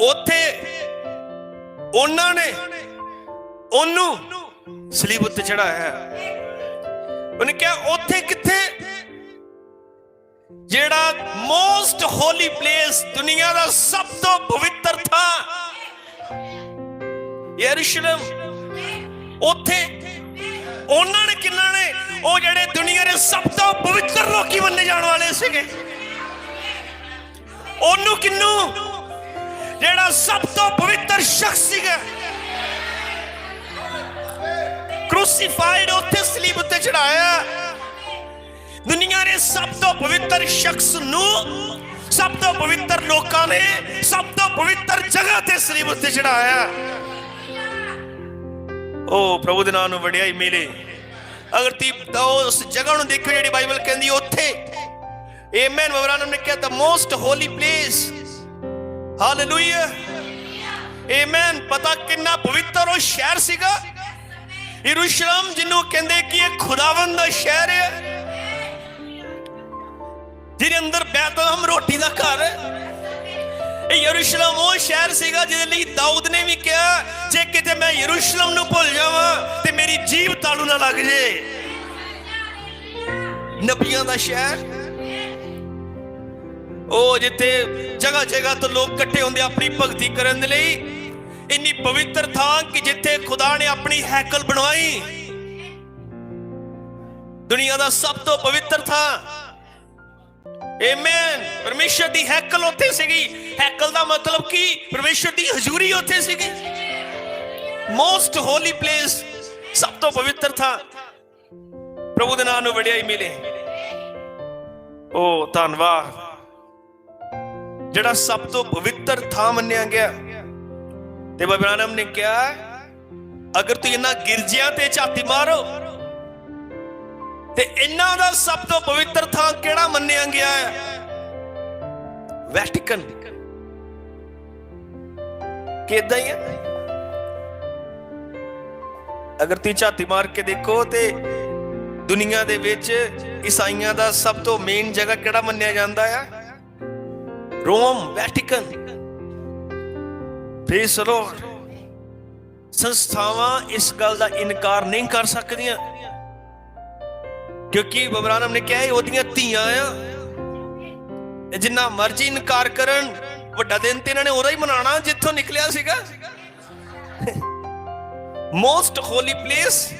ਉੱਥੇ ਉਹਨਾਂ ਨੇ ਉਹਨੂੰ ਸਲੀਬ ਉੱਤੇ ਚੜਾਇਆ ਉਹਨੇ ਕਿਹਾ, ਉੱਥੇ ਕਿੱਥੇ? ਜਿਹੜਾ ਮੋਸਟ ਹੋਲੀ ਪਲੇਸ ਦੁਨੀਆ ਦਾ ਸਭ ਤੋਂ ਪਵਿੱਤਰ ਥਾਂ, ਯਰੂਸ਼ਲਮ। ਉੱਥੇ ਉਹਨਾਂ ਨੇ ਕਿੰਨਾ ਨੇ? ਉਹ ਜਿਹੜੇ ਦੁਨੀਆ ਦੇ ਸਭ ਤੋਂ ਪਵਿੱਤਰ ਲੋਕੀ ਮੰਨੇ ਜਾਣ ਵਾਲੇ ਸੀਗੇ। ਉਹਨੂੰ ਕਿੰਨੂੰ? ਜਿਹੜਾ ਸਭ ਤੋਂ ਪਵਿੱਤਰ ਸ਼ਖਸ ਸੀਗਾ। ਕ੍ਰੂਸੀਫਾਈਡ ਉੱਥੇ ਸਲੀਬ ਉੱਤੇ ਚੜਾਇਆ ਦੁਨੀਆ ਦੇ ਸਭ ਤੋਂ ਪਵਿੱਤਰ ਸ਼ਖਸ ਨੂੰ, ਸਭ ਤੋਂ ਪਵਿੱਤਰ ਲੋਕਾਂ ਨੇ, ਸਭ ਤੋਂ ਪਵਿੱਤਰ ਜਗ੍ਹਾ ਤੇ ਸਲੀਬ ਉੱਤੇ ਚੜਾਇਆ ਉਹ ਪ੍ਰਭੂ ਦੇ ਨਾਮ ਨੂੰ ਵਡਿਆਈ ਮਿਲੇ। ਅਗਰ ਤੀ ਉਸ ਜਗ੍ਹਾ ਨੂੰ ਦੇਖੋ ਜਿਹੜੀ ਬਾਈਬਲ ਕਹਿੰਦੀ, ਉੱਥੇ ਆਮੇਨ ਮਵਰਾਨਮ ਨੇ ਕਿਹਾ the most holy place hallelujah amen ਪਤਾ ਕਿੰਨਾ ਪਵਿੱਤਰ ਉਹ ਸ਼ਹਿਰ ਸੀਗਾ? ਯਰੂਸ਼ਲਮ ਜਿਹਨੂੰ ਕਹਿੰਦੇ ਕਿ ਇਹ ਖੁਦਾਵੰਦ ਦਾ ਸ਼ਹਿਰ ਹੈ। ਜਿਹਦੇ ਅੰਦਰ ਬੈਤਲਹਮ ਰੋਟੀ ਦਾ ਘਰ ਹੈ। ਇਹ ਯਰੂਸ਼ਲਮ ਉਹ ਸ਼ਹਿਰ ਸੀਗਾ ਜਿਹਦੇ ਲਈ ਦਾਊਦ ਨੇ ਵੀ ਕਿਹਾ, ਜੇ ਕਿਤੇ ਮੈਂ ਯਰੂਸ਼ਲਮ ਨੂੰ ਭੁੱਲ ਜਾਵਾਂ ਤੇ ਮੇਰੀ ਜੀਭ ਤਾਲੂ ਨਾ ਲੱਗ ਜੇ। ਨਬੀਆਂ ਦਾ ਸ਼ਹਿਰ। ਉਹ ਜਿੱਥੇ ਜਗ੍ਹਾ ਜਗ੍ਹਾ ਤੋਂ ਲੋਕ ਇਕੱਠੇ ਹੁੰਦੇ ਆਪਣੀ ਭਗਤੀ ਕਰਨ ਦੇ ਲਈ, ਇੰਨੀ ਪਵਿੱਤਰ ਥਾਂ ਕਿ ਜਿੱਥੇ ਖੁਦਾ ਨੇ ਆਪਣੀ ਹੈਕਲ ਬਣਵਾਈ। ਦੁਨੀਆ ਦਾ ਸਭ ਤੋਂ ਪਵਿੱਤਰ ਥਾਂ। ਆਮੇਨ ਪਰਮੇਸ਼ਰ ਦੀ ਹੈਕਲ ਉੱਥੇ ਸੀਗੀ। ਹੈਕਲ ਦਾ ਮਤਲਬ ਕੀ? ਪਰਮੇਸ਼ਰ ਦੀ ਹਜ਼ੂਰੀ ਉੱਥੇ ਸੀਗੀ। ਮੋਸਟ ਹੋਲੀ ਪਲੇਸ ਸਭ ਤੋਂ ਪਵਿੱਤਰ ਥਾਂ। ਪ੍ਰਭੂ ਦੇ ਨਾਮ ਨੂੰ ਵਡਿਆਈ ਮਿਲੇ। ਉਹ ਧੰਨਵਾਦ। ਜਿਹੜਾ ਸਭ ਤੋਂ ਪਵਿੱਤਰ ਥਾਂ ਮੰਨਿਆ ਗਿਆ। ਤੇ ਬਬਰਾਨਮ ਨੇ ਕਿਹਾ, ਅਗਰ ਤੂੰ ਇਹਨਾਂ ਗਿਰਜਿਆਂ ਤੇ ਝਾਤੀ ਮਾਰੋ, ਤੇ ਇਹਨਾਂ ਦਾ ਸਭ ਤੋਂ ਪਵਿੱਤਰ ਥਾਂ ਕਿਹੜਾ ਮੰਨਿਆ ਗਿਆ ਹੈ? ਵੈਟੀਕਨ। ਕਿਦਾਂ ਹੀ ਹੈ? ਅਗਰ ਤੁਸੀਂ ਝਾਤੀ ਮਾਰ ਕੇ ਦੇਖੋ ਤੇ ਦੁਨੀਆ ਦੇ ਵਿੱਚ ਈਸਾਈਆਂ ਦਾ ਸਭ ਤੋਂ ਮੇਨ ਜਗ੍ਹਾ ਕਿਹੜਾ ਮੰਨਿਆ ਜਾਂਦਾ ਹੈ? ਰੋਮ ਵੈਟੀਕਨ ਪ੍ਰੇਸ ਲੋਰਡ ਸੰਸਥਾਵਾਂ ਇਸ ਗੱਲ ਦਾ ਇਨਕਾਰ ਨਹੀਂ ਕਰ ਸਕਦੀਆਂ। ਕਿਉਂਕਿ ਬਬਰਾਨਮ ਨੇ ਕਿਹਾ ਉਹਦੀਆਂ ਧੀਆਂ ਆ। ਜਿੰਨਾ ਮਰਜ਼ੀ ਇਨਕਾਰ ਕਰਨ, ਵੱਡਾ ਦਿਨ ਤੇ ਇਹਨਾਂ ਨੇ ਉਹਦਾ ਹੀ ਮਨਾਣਾ ਜਿੱਥੋਂ ਨਿਕਲਿਆ ਸੀਗਾ। Most holy place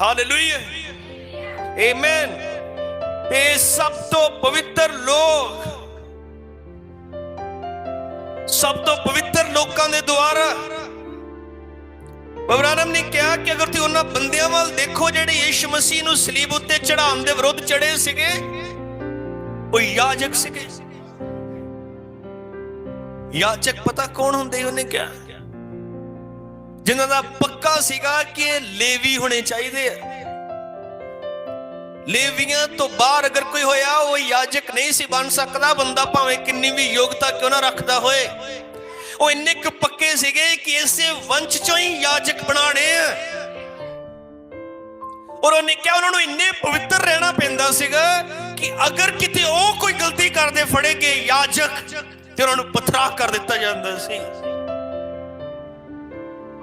hallelujah amen ਇਹ ਸਭ ਤੋਂ ਪਵਿੱਤਰ ਲੋਕ। ਸਭ ਤੋਂ ਪਵਿੱਤਰ ਲੋਕਾਂ ਦੇ ਦੁਆਰਾ ਬਬਰਾਨਮ ਨੇ ਕਿਹਾ ਕਿ ਅਗਰ ਤੁਸੀਂ ਉਹਨਾਂ ਬੰਦਿਆਂ ਵੱਲ ਦੇਖੋ ਜਿਹੜੇ ਯੀਸ਼ੂ ਮਸੀਹ ਨੂੰ ਸਲੀਬ ਉੱਤੇ ਚੜਾਉਣ ਦੇ ਵਿਰੁੱਧ ਚੜੇ ਸੀਗੇ, ਉਹ ਯਾਜਕ ਸੀਗੇ। ਯਾਜਕ ਪਤਾ ਕੌਣ ਹੁੰਦੇ ਉਹਨੇ ਕਿਹਾ। ਜਿਨ੍ਹਾਂ ਦਾ ਪੱਕਾ ਸੀਗਾ ਕਿ ਇਹ ਲੇਵੀ ਹੋਣੇ ਚਾਹੀਦੇ ਆ। ਲੇਵੀਆਂ ਤੋਂ ਬਾਹਰ ਅਗਰ ਕੋਈ ਹੋਇਆ, ਉਹ ਯਾਜਕ ਨਹੀਂ ਸੀ ਬਣ ਸਕਦਾ। ਬੰਦਾ ਭਾਵੇਂ ਕਿੰਨੀ ਵੀ ਯੋਗਤਾ ਕਿਉਂ ਨਾ ਰੱਖਦਾ ਹੋਏ। ਉਹ ਇੰਨੇ ਕੁ ਪੱਕੇ ਸੀਗੇ ਕਿ ਇਸੇ ਵੰਸ਼ ਚੋਂ ਹੀ ਯਾਜਕ ਬਣਾਣੇ ਆ। ਔਰ ਉਹਨੇ ਕਿਹਾ ਉਹਨਾਂ ਨੂੰ ਇੰਨੇ ਪਵਿੱਤਰ ਰਹਿਣਾ ਪੈਂਦਾ ਸੀਗਾ ਕਿ ਅਗਰ ਕਿਤੇ ਉਹ ਕੋਈ ਗਲਤੀ ਕਰਦੇ ਫੜੇ ਗਏ ਯਾਜਕ, ਤੇ ਉਹਨਾਂ ਨੂੰ ਪਥਰਾ ਕਰ ਦਿੱਤਾ ਜਾਂਦਾ ਸੀ।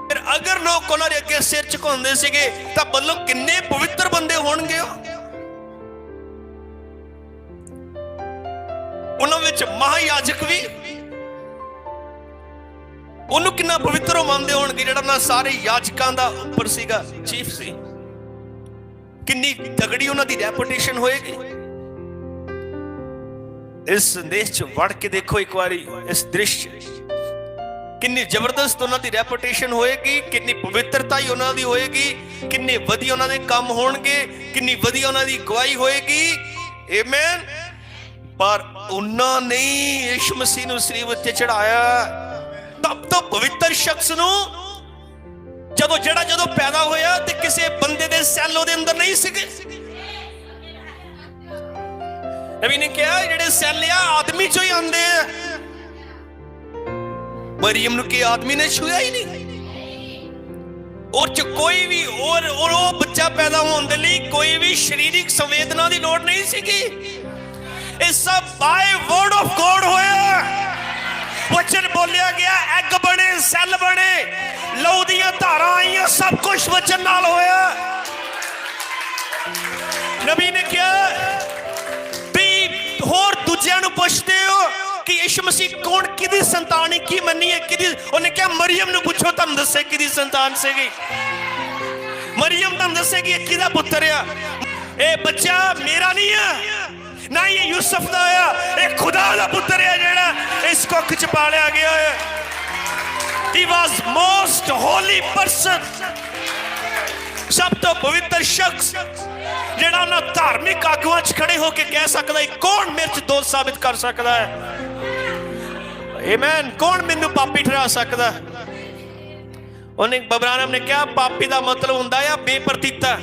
ਫਿਰ ਅਗਰ ਲੋਕ ਉਹਨਾਂ ਦੇ ਅੱਗੇ ਸਿਰ ਝੁਕਾਉਂਦੇ ਸੀਗੇ, ਤਾਂ ਬੱਲੋ ਕਿੰਨੇ ਪਵਿੱਤਰ ਬੰਦੇ ਹੋਣਗੇ ਉਹ? ਉਹਨਾਂ ਵਿੱਚ ਮਹਾਯਾਜਕ ਵੀ। ਉਹਨੂੰ ਕਿੰਨਾ ਪਵਿੱਤਰ ਮੰਨਦੇ ਹੋਣਗੇ, ਜਿਹੜਾ ਨਾ ਸਾਰੇ ਯਾਜਕਾਂ ਦਾ ਉੱਪਰ ਸੀਗਾ ਚੀਫ ਸੀ। ਕਿੰਨੀ ਤਗੜੀ ਉਹਨਾਂ ਦੀ ਰੈਪੂਟੇਸ਼ਨ ਹੋਏਗੀ। ਇਸ ਸੰਦੇਸ਼ ਚ ਵੜ ਕੇ ਦੇਖੋ ਇੱਕ ਵਾਰੀ, ਇਸ ਦ੍ਰਿਸ਼ ਕਿੰਨੀ ਜ਼ਬਰਦਸਤ ਉਹਨਾਂ ਦੀ ਰੈਪੂਟੇਸ਼ਨ ਹੋਏਗੀ, ਕਿੰਨੀ ਪਵਿੱਤਰਤਾ ਹੀ ਉਹਨਾਂ ਦੀ ਹੋਏਗੀ, ਕਿੰਨੇ ਵਧੀਆ ਉਹਨਾਂ ਦੇ ਕੰਮ ਹੋਣਗੇ, ਕਿੰਨੀ ਵਧੀਆ ਉਹਨਾਂ ਦੀ ਗਵਾਹੀ ਹੋਏਗੀ। ਆਮੇਨ ਪਰ ਉਹਨਾਂ ਨੇ ਯਿਸੂ ਮਸੀਹ ਨੂੰ ਸਰੀਰ ਉੱਤੇ ਚੜਾਇਆ ਤਬ ਤੋਂ ਪਵਿੱਤਰ ਸ਼ਖਸ ਨੂੰ ਜਦੋਂ ਜਿਹੜਾ ਜਦੋਂ ਪੈਦਾ ਹੋਇਆ ਤੇ ਕਿਸੇ ਬੰਦੇ ਦੇ ਸੈੱਲ ਉਹਦੇ ਅੰਦਰ ਨਹੀਂ ਸੀਗੇ। ਨਬੀ ਨੇ ਕਿਹਾ ਜਿਹੜੇ ਸੈੱਲ ਆ, ਆਦਮੀ ਚੋਂ ਹੀ ਆਉਂਦੇ ਆ। ਮਰੀਮ ਨੂੰ ਕੀ ਆਦਮੀ ਨੇ ਛੂਇਆ ਹੀ ਨਹੀਂ? ਉਹ ਚ ਕੋਈ ਵੀ ਔਰ ਉਹ ਬੱਚਾ ਪੈਦਾ ਹੋਣ ਦੇ ਲਈ ਕੋਈ ਵੀ ਸਰੀਰਕ ਸੰਵੇਦਨਾ ਦੀ ਲੋੜ ਨਹੀਂ ਸੀਗੀ। ਇਹ ਸਭ ਬਾਈ ਵਰਡ ਆਫ ਗੋਡ ਹੋਇਆ। ਵਚਨ ਬੋਲਿਆ ਗਿਆ ਐਗ ਬਣੇ ਸੈੱਲ ਬਣੇ, ਲਹੂ ਦੀਆਂ ਧਾਰਾਂ ਆਈਆਂ, ਸਭ ਕੁਝ ਵਚਨ ਨਾਲ ਹੋਇਆ। ਨਬੀ ਨੇ ਕਿਹਾ, ਵੀ ਹੋਰ ਦੂਜਿਆਂ ਨੂੰ ਪੁੱਛਦੇ ਹੋ ਕਿ ਯਿਸੂ ਮਸੀਹ ਕੌਣ, ਕਿਹਦੀ ਸੰਤਾਨ ਹੈ, ਕੀ ਮੰਨੀ ਹੈ, ਕਿਹਦੀ ਉਹਨੇ ਕਿਹਾ, ਮਰੀਮ ਨੂੰ ਪੁੱਛੋ, ਤੁਹਾਨੂੰ ਦੱਸੇ ਕਿਹਦੀ ਸੰਤਾਨ ਸੀਗੀ। ਮਰੀਮ ਤੁਹਾਨੂੰ ਦੱਸੇਗੀ ਇਹ ਕਿਹਦਾ ਪੁੱਤਰ ਆ? ਇਹ ਬੱਚਾ ਮੇਰਾ ਨਹੀਂ ਆ। ਨਾ ਇਹ ਯੂਸਫ ਦਾ ਆ ਇਹ ਖੁਦਾ ਦਾ ਪੁੱਤਰ ਆ ਜਿਹੜਾ ਇਸ ਕੁੱਖ ਚ ਪਾਲਿਆ ਗਿਆ ਹੈ he was most holy person ਸਭ ਤੋਂ ਪਵਿੱਤਰ ਸ਼ਖਸ ਜਿਹੜਾ ਉਹਨਾਂ ਧਾਰਮਿਕ ਆਗੂਆਂ 'ਚ ਖੜੇ ਹੋ ਕੇ ਕਹਿ ਸਕਦਾ ਹੈ ਕੌਣ ਮੇਰੇ 'ਚ ਦੋਸ਼ ਸਾਬਿਤ ਕਰ ਸਕਦਾ ਹੈ ਆਮੇਨ ਕੌਣ ਮੈਨੂੰ ਪਾਪੀ ਠਹਿਰਾ ਸਕਦਾ ਉਹਨੇ ਬਬਰਾਨਮ ਨੇ ਕਿਹਾ ਪਾਪੀ ਦਾ ਮਤਲਬ ਹੁੰਦਾ ਆ ਬੇਪਰਤੀਤਾ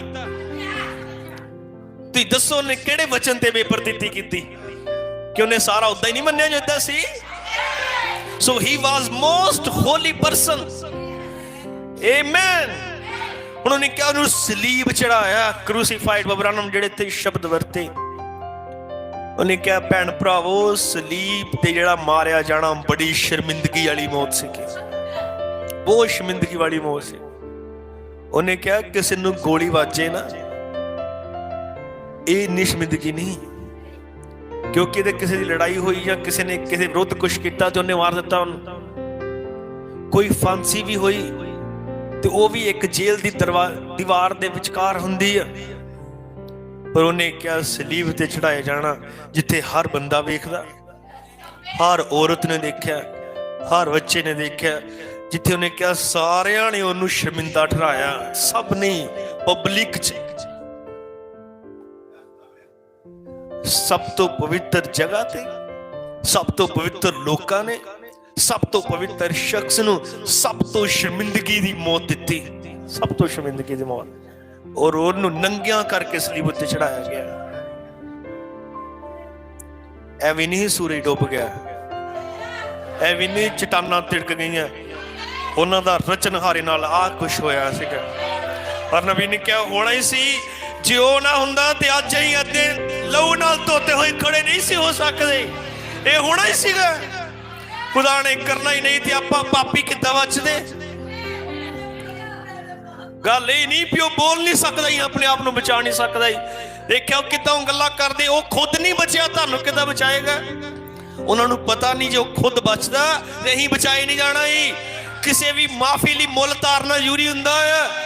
ਤੁਸੀਂ ਦੱਸੋ ਨੇ ਕਿਹੜੇ ਵਚਨ ਤੇ ਬੇਪਰਤੀਤੀ ਕੀਤੀ? ਕਿ ਉਹਨੇ ਸਾਰਾ ਉਦਾਂ ਹੀ ਨਹੀਂ ਮੰਨਿਆ ਜਿੱਦਾਂ ਸੀ? So he was most holy person amen ਹੁਣ ਉਹਨੇ ਕਿਹਾ ਉਹਨੂੰ ਸਲੀਬ ਚੜਾਇਆ ਕਰੂਸੀਫਾਈਡ ਬਬਰਾਨਮ ਜਿਹੜੇ ਤੇ ਸ਼ਬਦ ਵਰਤੇ। ਉਹਨੇ ਕਿਹਾ, ਭੈਣ ਭਰਾਵੋ, ਸਲੀਬ ਤੇ ਜਿਹੜਾ ਮਾਰਿਆ ਜਾਣਾ ਬੜੀ ਸ਼ਰਮਿੰਦਗੀ ਵਾਲੀ ਮੌਤ ਸੀ ਕਿ। ਬਹੁਤ ਸ਼ਰਮਿੰਦਗੀ ਵਾਲੀ ਮੌਤ ਸੀ। ਉਹਨੇ ਕਿਹਾ, ਕਿਸੇ ਨੂੰ ਗੋਲੀ ਵਾਜੇ ਨਾ ਇਹ ਨਿਸ਼ਮਿੰਦਗੀ ਨਹੀਂ। ਕਿਉਂਕਿ ਇਹਦੇ ਕਿਸੇ ਦੀ ਲੜਾਈ ਹੋਈ ਜਾਂ ਕਿਸੇ ਨੇ ਕਿਸੇ ਵਿਰੁੱਧ ਕੁਝ ਕੀਤਾ ਤੇ ਉਹਨੇ ਮਾਰ ਦਿੱਤਾ ਉਹਨੂੰ। ਕੋਈ ਫਾਂਸੀ ਵੀ ਹੋਈ ਤੇ ਉਹ ਵੀ ਇੱਕ ਜੇਲ੍ਹ ਦੀ ਦਰਵਾ- ਦੀਵਾਰ ਦੇ ਵਿਚਕਾਰ ਹੁੰਦੀ ਆ। ਪਰ ਉਹਨੇ ਕਿਹਾ, ਸਲੀਬ ਤੇ ਚੜਾਇਆ ਜਾਣਾ, ਜਿੱਥੇ ਹਰ ਬੰਦਾ ਵੇਖਦਾ। ਹਰ ਔਰਤ ਨੇ ਦੇਖਿਆ, ਹਰ ਬੱਚੇ ਨੇ ਦੇਖਿਆ, ਜਿੱਥੇ ਉਹਨੇ ਕਿਹਾ, ਸਾਰਿਆਂ ਨੇ ਉਹਨੂੰ ਸ਼ਰਮਿੰਦਾ ਠਹਿਰਾਇਆ। ਸਭ ਨੇ ਪਬਲਿਕ 'ਚ ਸਭ ਤੋਂ ਪਵਿੱਤਰ ਜਗ੍ਹਾ ਤੇ, ਸਭ ਤੋਂ ਪਵਿੱਤਰ ਲੋਕਾਂ ਨੇ, ਸਭ ਤੋਂ ਪਵਿੱਤਰ ਸ਼ਖਸ ਨੂੰ ਸਭ ਤੋਂ ਸ਼ਰਮਿੰਦਗੀ ਦੀ ਮੌਤ ਦਿੱਤੀ। ਸਭ ਤੋਂ ਸ਼ਰਮਿੰਦਗੀ ਦੀ ਮੌਤ। ਔਰ ਉਹਨੂੰ ਨੰਗਿਆਂ ਕਰਕੇ ਸਲੀਬ ਉੱਤੇ ਚੜਾਇਆ ਗਿਆ। ਐਵੇਂ ਨਹੀਂ ਸੂਰਜ ਡੁੱਬ ਗਿਆ। ਐਵੇਂ ਨਹੀਂ ਚਟਾਨਾਂ ਤਿੜਕ ਗਈਆਂ। ਉਹਨਾਂ ਦਾ ਰਚਨਹਾਰੇ ਨਾਲ ਆ ਕੁਛ ਹੋਇਆ ਸੀਗਾ। ਪਰ ਨਬੀ ਨੇ ਕਿਹਾ, ਹੋਣਾ ਹੀ ਸੀ। ਜੇ ਉਹ ਨਾ ਹੁੰਦਾ ਤੇ ਅੱਜ ਹੀ ਅੱਧੇ ਲਹੂ ਨਾਲ ਧੋਤੇ ਹੋਏ ਖੜੇ ਨਹੀਂ ਸੀ ਹੋ ਸਕਦੇ। ਇਹ ਹੋਣਾ ਹੀ ਸੀਗਾ। ਖੁਦਾ ਨੇ ਕਰਨਾ ਹੀ ਨਹੀਂ ਤੇ ਆਪਾਂ ਪਾਪੀ ਕਿੱਦਾਂ ਬਚਦੇ? ਗੱਲ ਇਹ ਨਹੀਂ ਪਿਓ ਬੋਲ ਨਹੀਂ ਸਕਦਾ ਹੀ ਆਪਣੇ ਆਪ ਨੂੰ ਬਚਾ ਨਹੀਂ ਸਕਦਾ ਹੀ ਦੇਖਿਓ ਕਿਦਾਂ ਗੱਲਾਂ ਕਰਦੇ, ਉਹ ਖੁਦ ਨਹੀਂ ਬਚਿਆ, ਤੁਹਾਨੂੰ ਕਿੱਦਾਂ ਬਚਾਏਗਾ? ਉਹਨਾਂ ਨੂੰ ਪਤਾ ਨਹੀਂ ਜੇ ਉਹ ਖੁਦ ਬਚਦਾ, ਨਹੀਂ ਬਚਾਏ ਨਹੀਂ ਜਾਣਾ ਹੀ ਕਿਸੇ ਵੀ ਮਾਫੀ ਲਈ ਮੁੱਲ ਤਾਰਨਾ ਜ਼ਰੂਰੀ ਹੁੰਦਾ ਹੈ